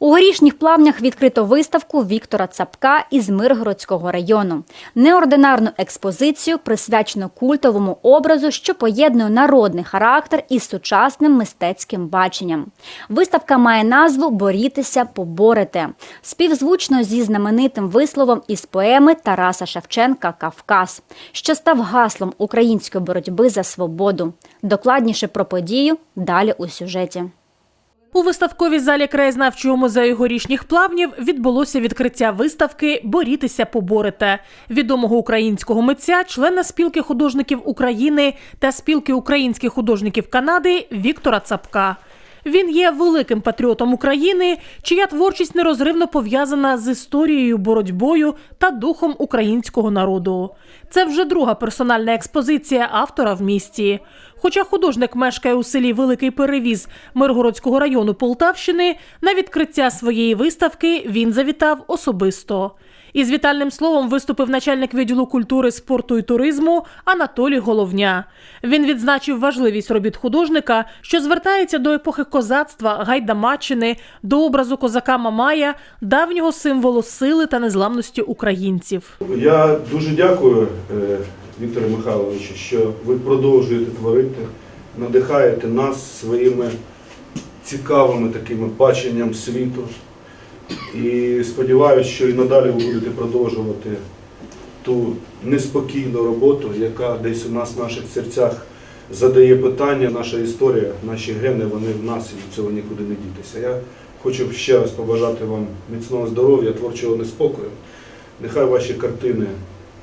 У горішніх плавнях відкрито виставку Віктора Цапка із Миргородського району. Неординарну експозицію присвячено культовому образу, що поєднує народний характер із сучасним мистецьким баченням. Виставка має назву Борітеся, поборете співзвучно зі знаменитим висловом із поеми Тараса Шевченка Кавказ, що став гаслом української боротьби за свободу. Докладніше про подію далі у сюжеті. У виставковій залі краєзнавчого музею горішніх плавнів відбулося відкриття виставки Борітеся поборете відомого українського митця, члена спілки художників України та спілки українських художників Канади Віктора Цапка. Він є великим патріотом України, чия творчість нерозривно пов'язана з історією, боротьбою та духом українського народу. Це вже друга персональна експозиція автора в місті. Хоча художник мешкає у селі Великий Перевіз Миргородського району Полтавщини, на відкриття своєї виставки він завітав особисто. Із вітальним словом виступив начальник відділу культури, спорту і туризму Анатолій Головня. Він відзначив важливість робіт художника, що звертається до епохи козацтва, гайдамаччини, до образу козака Мамая, давнього символу сили та незламності українців. Я дуже дякую, е, Вікторе Михайловичу, що ви продовжуєте творити, надихаєте нас своїми цікавими такими баченням світу. І сподіваюся, що і надалі ви будете продовжувати ту неспокійну роботу, яка десь у нас в наших серцях задає питання, наша історія, наші гени, вони в нас і від цього нікуди не дітися. Я хочу ще раз побажати вам міцного здоров'я, творчого неспокою. Нехай ваші картини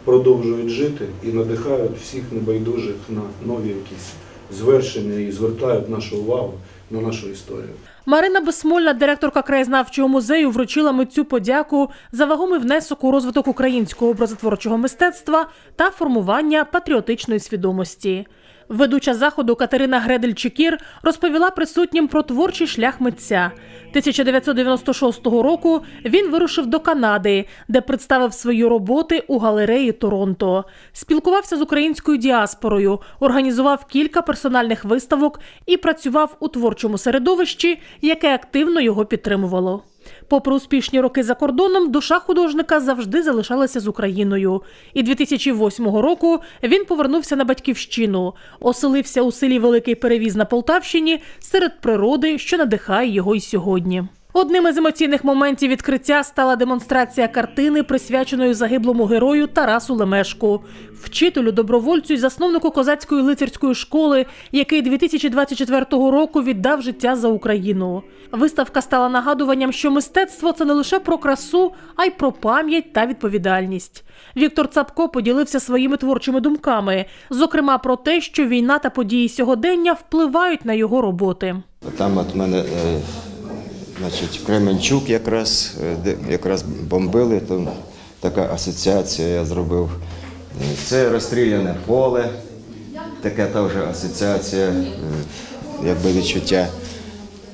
продовжують жити і надихають всіх небайдужих на нові якісь звершення і звертають нашу увагу на нашу історію. Марина Безсмольна, директорка краєзнавчого музею, вручила митцю подяку за вагомий внесок у розвиток українського образотворчого мистецтва та формування патріотичної свідомості. Ведуча заходу Катерина Гредель-Чекір розповіла присутнім про творчий шлях митця. 1996 року він вирушив до Канади, де представив свої роботи у галереї Торонто. Спілкувався з українською діаспорою, організував кілька персональних виставок і працював у творчому середовищі, яке активно його підтримувало. Попри успішні роки за кордоном, душа художника завжди залишалася з Україною. І 2008 року він повернувся на батьківщину, оселився у селі Великий Перевіз на Полтавщині серед природи, що надихає його й сьогодні. Одним із емоційних моментів відкриття стала демонстрація картини, присвяченої загиблому герою Тарасу Лемешку, вчителю, добровольцю й засновнику козацької лицарської школи, який 2024 року віддав життя за Україну. Виставка стала нагадуванням, що мистецтво це не лише про красу, а й про пам'ять та відповідальність. Віктор Цапко поділився своїми творчими думками, зокрема про те, що війна та події сьогодення впливають на його роботи. Там от мене, е, значить, Кременчук якраз, е, якраз бомбили, там така асоціація я зробив. Це розстріляне поле, така теж асоціація, е, якби відчуття.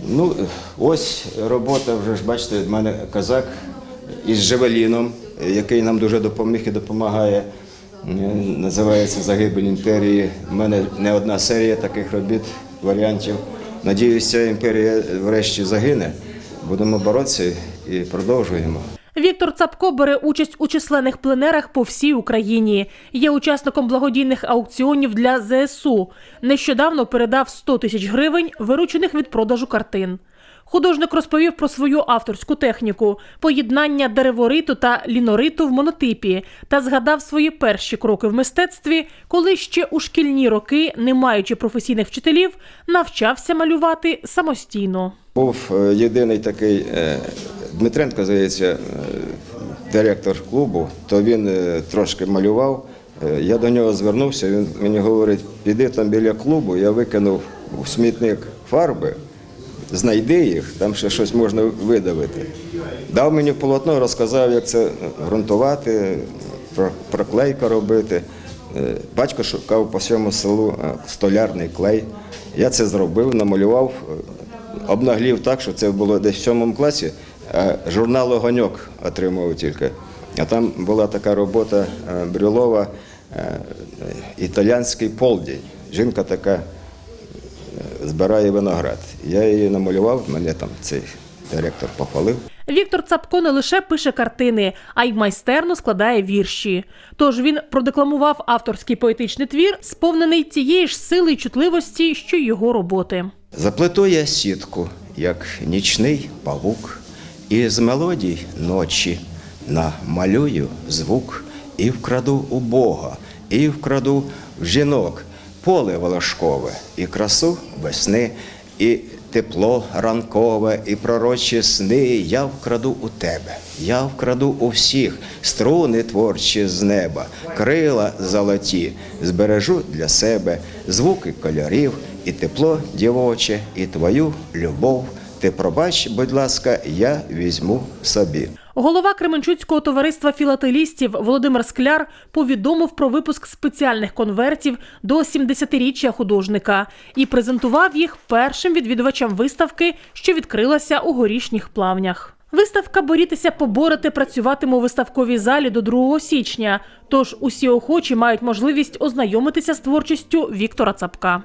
Ну, ось робота, вже ж бачите, в мене казак із Жевеліном, який нам дуже допоміг і допомагає. Е, Називається Загибель імперії. У мене не одна серія таких робіт, варіантів. Надіюсь, ця імперія врешті загине. Будемо боротися і продовжуємо. Віктор Цапко бере участь у численних пленерах по всій Україні. Є учасником благодійних аукціонів для ЗСУ. Нещодавно передав 100 тисяч гривень, виручених від продажу картин. Художник розповів про свою авторську техніку, поєднання деревориту та лінориту в монотипі та згадав свої перші кроки в мистецтві, коли ще у шкільні роки, не маючи професійних вчителів, навчався малювати самостійно. Був е, єдиний такий е, Дмитренко, здається, е, директор клубу, то він трошки малював. Я до нього звернувся, він мені говорить, піди там біля клубу, я викинув у смітник фарби, знайди їх, там ще щось можна видавити. Дав мені полотно, розказав, як це ґрунтувати, про- проклейку робити. Е, Батько шукав по всьому селу е, столярний клей. Я це зробив, намалював, е, обнаглів так, що це було десь в сьомому класі. а Журнал Огоньок отримував тільки. А там була така робота Брюлова Італіянський полдень. Жінка така збирає виноград. Я її намалював, мене там цей Директор похвалив. Віктор Цапко не лише пише картини, а й майстерно складає вірші. Тож він продекламував авторський поетичний твір, сповнений тієї ж сили й чутливості, що й його роботи. Заплету я сітку, як нічний павук, і з мелодій ночі намалюю звук, і вкраду у Бога, і вкраду в жінок поле волошкове, і красу весни, і тепло ранкове, і пророчі сни я вкраду у тебе, я вкраду у всіх струни творчі з неба, крила золоті, збережу для себе звуки кольорів, і тепло дівоче, і твою любов. Ти пробач, будь ласка, я візьму собі. Голова Кременчуцького товариства філателістів Володимир Скляр повідомив про випуск спеціальних конвертів до 70-річчя художника і презентував їх першим відвідувачам виставки, що відкрилася у горішніх плавнях. Виставка Борітеся поборете працюватиме у виставковій залі до 2 січня. Тож усі охочі мають можливість ознайомитися з творчістю Віктора Цапка.